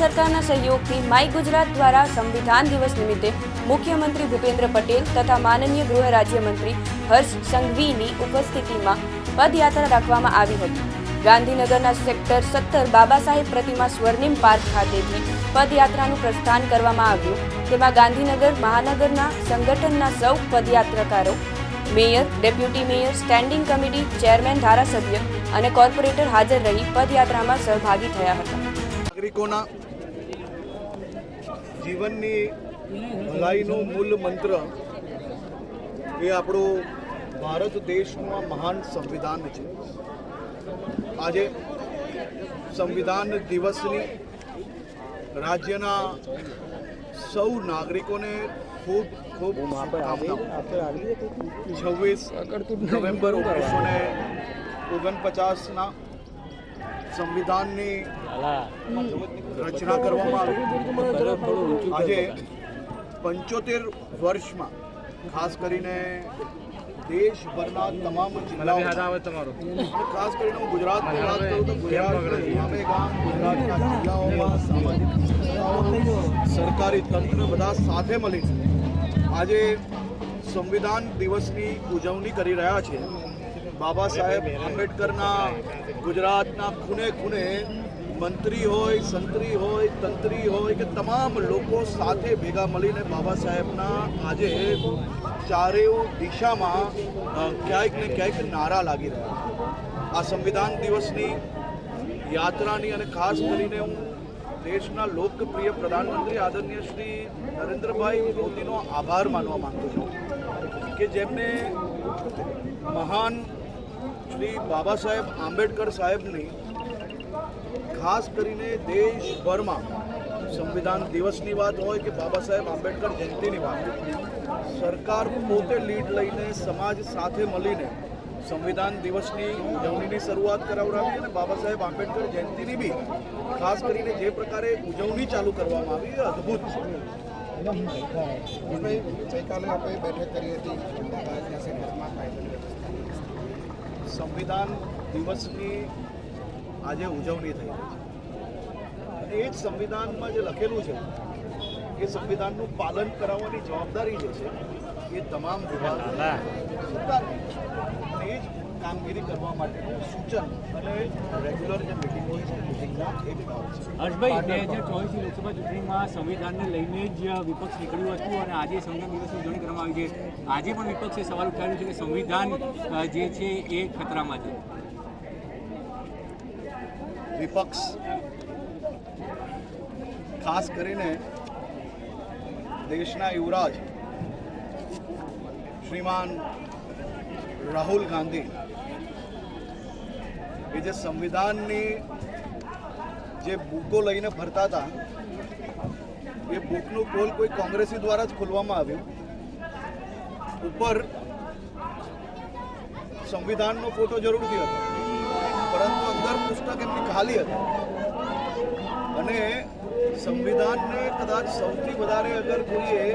સરકારના સહયોગથી માય ગુજરાત દ્વારા સંવિધાન દિવસ નિમિત્તે મુખ્યમંત્રી ભૂપેન્દ્ર પટેલ તથા માનનીય ગૃહ રાજ્યમંત્રી હર્ષ સંઘવીની ઉપસ્થિતિમાં પદયાત્રા રાખવામાં આવી હતી. ગાંધીનગરના સેક્ટર સત્તર બાબા સાહેબ પ્રતિમા સ્વર્ણિમ પાર્ક ખાતેથી પદયાત્રાનું પ્રસ્થાન કરવામાં આવ્યું. તેમાં ગાંધીનગર મહાનગરના સંગઠનના સૌ પદયાત્રાકારો, mayor, deputy mayor, standing committee, chairman, ધારાસભ્ય અને કોર્પોરેટર હાજર રહી પદયાત્રામાં સહભાગી થયા હતા. નાગરિકોના જીવનની ભલાઈનો મૂળ મંત્ર એ આપણું ભારત દેશનું આ મહાન સંવિધાન છે. આજે સંવિધાન દિવસની રાજ્યના સૌ નાગરિકોને ખૂબ ખૂબ શુભકામનાઓ. છવ્વીસ નવેમ્બર ઓગણીસો ને ઓગણપચાસના સંવિધાનની રચના કરવામાં આવી આજે પંચોતેર વર્ષમાં ખાસ કરીને દેશભરના તમામ જિલ્લાઓ ખાસ કરીને હું ગુજરાતની વાત કરું તો ગુજરાતના ગામે ગામ ગુજરાતના જિલ્લાઓમાં સામાજિક સંસ્થાઓ સરકારી તંત્ર બધા સાથે મળીને આજે સંવિધાન દિવસની ઉજવણી કરી રહ્યા છે. બાબા સાહેબ આંબેડકરના ગુજરાતના ખૂણે ખૂણે મંત્રી હોય, સંત્રી હોય, તંત્રી હોય કે તમામ લોકો સાથે ભેગા મળીને બાબા સાહેબના આજે ચારેય દિશામાં ક્યાંક ને ક્યાંક નારા લાગી રહ્યા આ સંવિધાન દિવસની યાત્રાની અને ખાસ કરીને હું દેશના લોકપ્રિય પ્રધાનમંત્રી આદરણીય શ્રી નરેન્દ્રભાઈ મોદીનો આભાર માનવા માંગુ છું કે જેમને મહાન શ્રી બાબા સાહેબ આંબેડકર સાહેબની ખાસ કરીને દેશભરમાં સંવિધાન દિવસની વાત હોય કે બાબા સાહેબ આંબેડકર જયંતિની વાત હોય, સરકાર પોતે લીડ લઈને સમાજ સાથે મળીને સંવિધાન દિવસની ઉજવણીની શરૂઆત કરાવડાવી અને બાબા સાહેબ આંબેડકર જયંતિની બી ખાસ કરીને જે પ્રકારે ઉજવણી ચાલુ કરવામાં આવી એ અદ્ભુત છે. ગઈકાલે આપણે બેઠક કરી હતી અમદાવાદના સંવિધાન દિવસની આજે ઉજવણી થઈ. અને એ જ સંવિધાનમાં જે લખેલું છે એ સંવિધાનનું પાલન કરાવવાની જવાબદારી જે છે એ તમામ વિભાગ સરકારની એ જ કામગીરી કરવા માટેનું સૂચન અને રેગ્યુલર જે મિટિંગ હોય છે મિટિંગના એક ભાગ છે. હર્ષભાઈ બે હજાર ચોવીસની લોકસભા ચૂંટણીમાં સંવિધાનને લઈને જ વિપક્ષ નીકળ્યું હતું અને આજે સંવિધાન દિવસની ઉજવણી કરવામાં આવી છે. આજે પણ વિપક્ષે સવાલ ઉઠાવ્યો છે કે સંવિધાન જે છે એ ખતરામાં છે. વિપક્ષ, ખાસ કરીને દેશના યુવરાજ, શ્રીમાન રાહુલ ગાંધી, એ જે સંવિધાનની જે બુકો લઈને ફરતા હતા, એ બુકનું કોલ કોઈ કોંગ્રેસી દ્વારા જ ખોલવામાં આવ્યું. ઉપર સંવિધાનનો ફોટો જરૂરથી હતો. પરંતુ અંદર ખાલી હતી. અને સંવિધાનને કદાચ સૌથી વધારે અગર કોઈએ